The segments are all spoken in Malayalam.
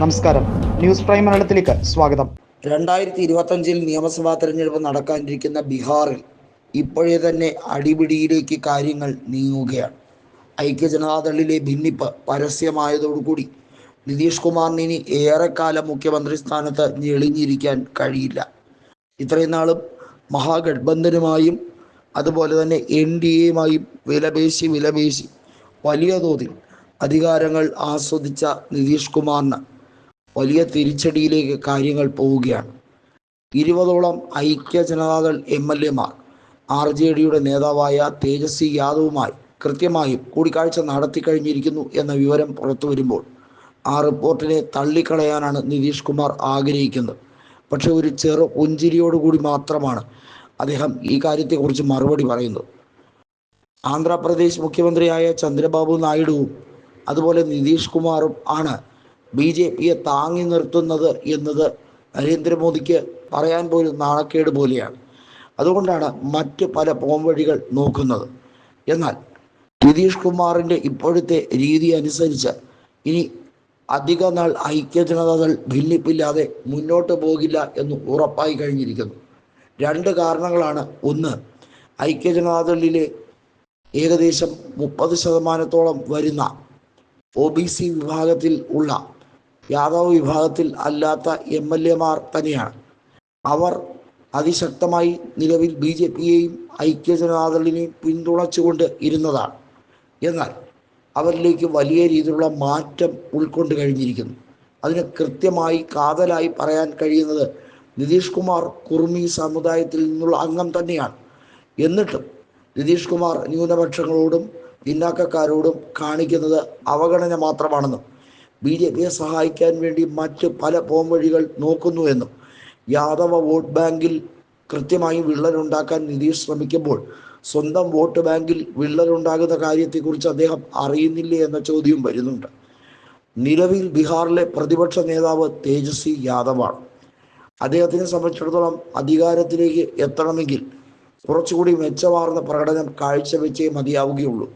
നമസ്കാരം. ന്യൂസ് പ്രൈം മലയാളത്തിലേക്ക് സ്വാഗതം. രണ്ടായിരത്തി ഇരുപത്തഞ്ചിൽ നിയമസഭാ തെരഞ്ഞെടുപ്പ് നടക്കാനിരിക്കുന്ന ബീഹാറിൽ ഇപ്പോഴേ തന്നെ അടിപിടിയിലേക്ക് കാര്യങ്ങൾ നീങ്ങുകയാണ്. ഐക്യജനതാദളിലെ ഭിന്നിപ്പ് പരസ്യമായതോടുകൂടി നിതീഷ് കുമാറിന് ഇനി ഏറെക്കാലം മുഖ്യമന്ത്രി സ്ഥാനത്ത് ഞെളിഞ്ഞിരിക്കാൻ കഴിയില്ല. ഇത്രയും നാളും മഹാഗഡ്ബന്ധനുമായും അതുപോലെ തന്നെ എൻ ഡി എയുമായും വിലപേശി വിലപേശി വലിയ തോതിൽ അധികാരങ്ങൾ ആസ്വദിച്ച നിതീഷ് കുമാറിന് വലിയ തിരിച്ചടിയിലേക്ക് കാര്യങ്ങൾ പോവുകയാണ്. ഇരുപതോളം ഐക്യ ജനതാദൾ എം എൽ എമാർ ആർ ജെ ഡിയുടെ നേതാവായ തേജസ്വി യാദവുമായി കൃത്യമായും കൂടിക്കാഴ്ച നടത്തി കഴിഞ്ഞിരിക്കുന്നു എന്ന വിവരം പുറത്തു വരുമ്പോൾ ആ റിപ്പോർട്ടിനെ തള്ളിക്കളയാനാണ് നിതീഷ് കുമാർ ആഗ്രഹിക്കുന്നത്. പക്ഷെ ഒരു ചെറു പുഞ്ചിരിയോടുകൂടി മാത്രമാണ് അദ്ദേഹം ഈ കാര്യത്തെക്കുറിച്ച് മറുപടി പറയുന്നത്. ആന്ധ്രാപ്രദേശ് മുഖ്യമന്ത്രിയായ ചന്ദ്രബാബു നായിഡുവും അതുപോലെ നിതീഷ് കുമാറും ആണ് ബി ജെ പിയെ താങ്ങി നിർത്തുന്നത് എന്നത് നരേന്ദ്രമോദിക്ക് പറയാൻ പോലും നാണക്കേട് പോലെയാണ്. അതുകൊണ്ടാണ് മറ്റ് പല പോംവഴികൾ നോക്കുന്നത്. എന്നാൽ നിതീഷ് കുമാറിന്റെ ഇപ്പോഴത്തെ രീതി അനുസരിച്ച് ഇനി അധിക നാൾ ഐക്യജനതാദൾ ഭിന്നിപ്പില്ലാതെ മുന്നോട്ട് പോകില്ല എന്ന് ഉറപ്പായി കഴിഞ്ഞിരിക്കുന്നു. രണ്ട് കാരണങ്ങളാണ്. ഒന്ന് ഐക്യജനതാദളിലെ ഏകദേശം മുപ്പത് ശതമാനത്തോളം വരുന്ന ഒ ബി സി വിഭാഗത്തിൽ ഉള്ള യാദവ് വിഭാഗത്തിൽ അല്ലാത്ത എം എൽ എമാർ തന്നെയാണ്. അവർ അതിശക്തമായി നിലവിൽ ബി ജെ പിയെയും ഐക്യജനതാദളിനെയും പിന്തുണച്ചുകൊണ്ട് ഇരുന്നതാണ്. എന്നാൽ അവരിലേക്ക് വലിയ രീതിയിലുള്ള മാറ്റം ഉൾക്കൊണ്ട് കഴിഞ്ഞിരിക്കുന്നു. അതിന് കൃത്യമായി കാതലായി പറയാൻ കഴിയുന്നത് നിതീഷ് കുമാർ കുർമി സമുദായത്തിൽ നിന്നുള്ള അംഗം തന്നെയാണ്. എന്നിട്ടും നിതീഷ് കുമാർ ന്യൂനപക്ഷങ്ങളോടും പിന്നാക്കക്കാരോടും കാണിക്കുന്നത് അവഗണന മാത്രമാണെന്നും ബി ജെ പിയെ സഹായിക്കാൻ വേണ്ടി മറ്റ് പല പോംവഴികൾ നോക്കുന്നുവെന്നും യാദവ വോട്ട് ബാങ്കിൽ കൃത്യമായി വിള്ളലുണ്ടാക്കാൻ നിതീഷ് ശ്രമിക്കുമ്പോൾ സ്വന്തം വോട്ട് ബാങ്കിൽ വിള്ളലുണ്ടാകുന്ന കാര്യത്തെക്കുറിച്ച് അദ്ദേഹം അറിയുന്നില്ല എന്ന ചോദ്യവും വരുന്നുണ്ട്. നിലവിൽ ബീഹാറിലെ പ്രതിപക്ഷ നേതാവ് തേജസ്വി യാദവാണ്. അദ്ദേഹത്തിനെ സംബന്ധിച്ചിടത്തോളം അധികാരത്തിലേക്ക് എത്തണമെങ്കിൽ കുറച്ചുകൂടി മെച്ചമാർന്ന പ്രകടനം കാഴ്ചവെച്ചേ മതിയാവുകയുള്ളൂ.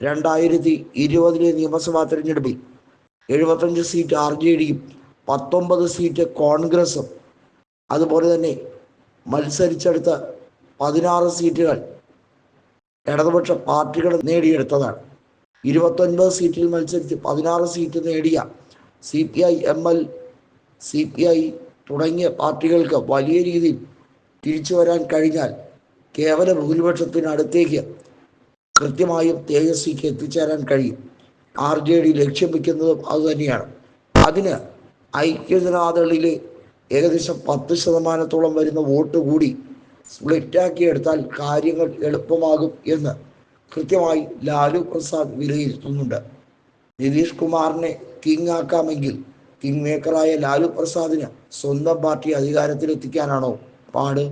രണ്ടായിരത്തി ഇരുപതിലെ നിയമസഭാ തെരഞ്ഞെടുപ്പിൽ എഴുപത്തഞ്ച് സീറ്റ് ആർ ജെ ഡിയും പത്തൊമ്പത് സീറ്റ് കോൺഗ്രസും. അതുപോലെ തന്നെ മത്സരിച്ചെടുത്ത പതിനാറ് സീറ്റുകൾ ഇടതുപക്ഷ പാർട്ടികൾ നേടിയെടുത്തതാണ്. ഇരുപത്തൊൻപത് സീറ്റിൽ മത്സരിച്ച് പതിനാറ് സീറ്റ് നേടിയ C P I M L C P I തുടങ്ങിയ പാർട്ടികൾക്ക് വലിയ രീതിയിൽ തിരിച്ചു വരാൻ കഴിഞ്ഞാൽ കേവല ഭൂരിപക്ഷത്തിനടുത്തേക്ക് കൃത്യമായും തേജസ്വിക്ക് എത്തിച്ചേരാൻ കഴിയും. ആർ ജെ ഡി ലക്ഷ്യം വയ്ക്കുന്നതും അതുതന്നെയാണ് അതിന് ഐക്യജനാദളിൽ ഏകദേശം പത്ത് ശതമാനത്തോളം വരുന്ന വോട്ട് കൂടി സ്പ്ലിറ്റാക്കി എടുത്താൽ കാര്യങ്ങൾ എളുപ്പമാകും എന്ന് കൃത്യമായി ലാലു പ്രസാദ് വിലയിരുത്തുന്നുണ്ട്. നിതീഷ് കുമാറിനെ കിങ് ആക്കാമെങ്കിൽ കിങ് മേക്കറായ ലാലു പ്രസാദിന് സ്വന്തം പാർട്ടി അധികാരത്തിലെത്തിക്കാനാണോ പാട്?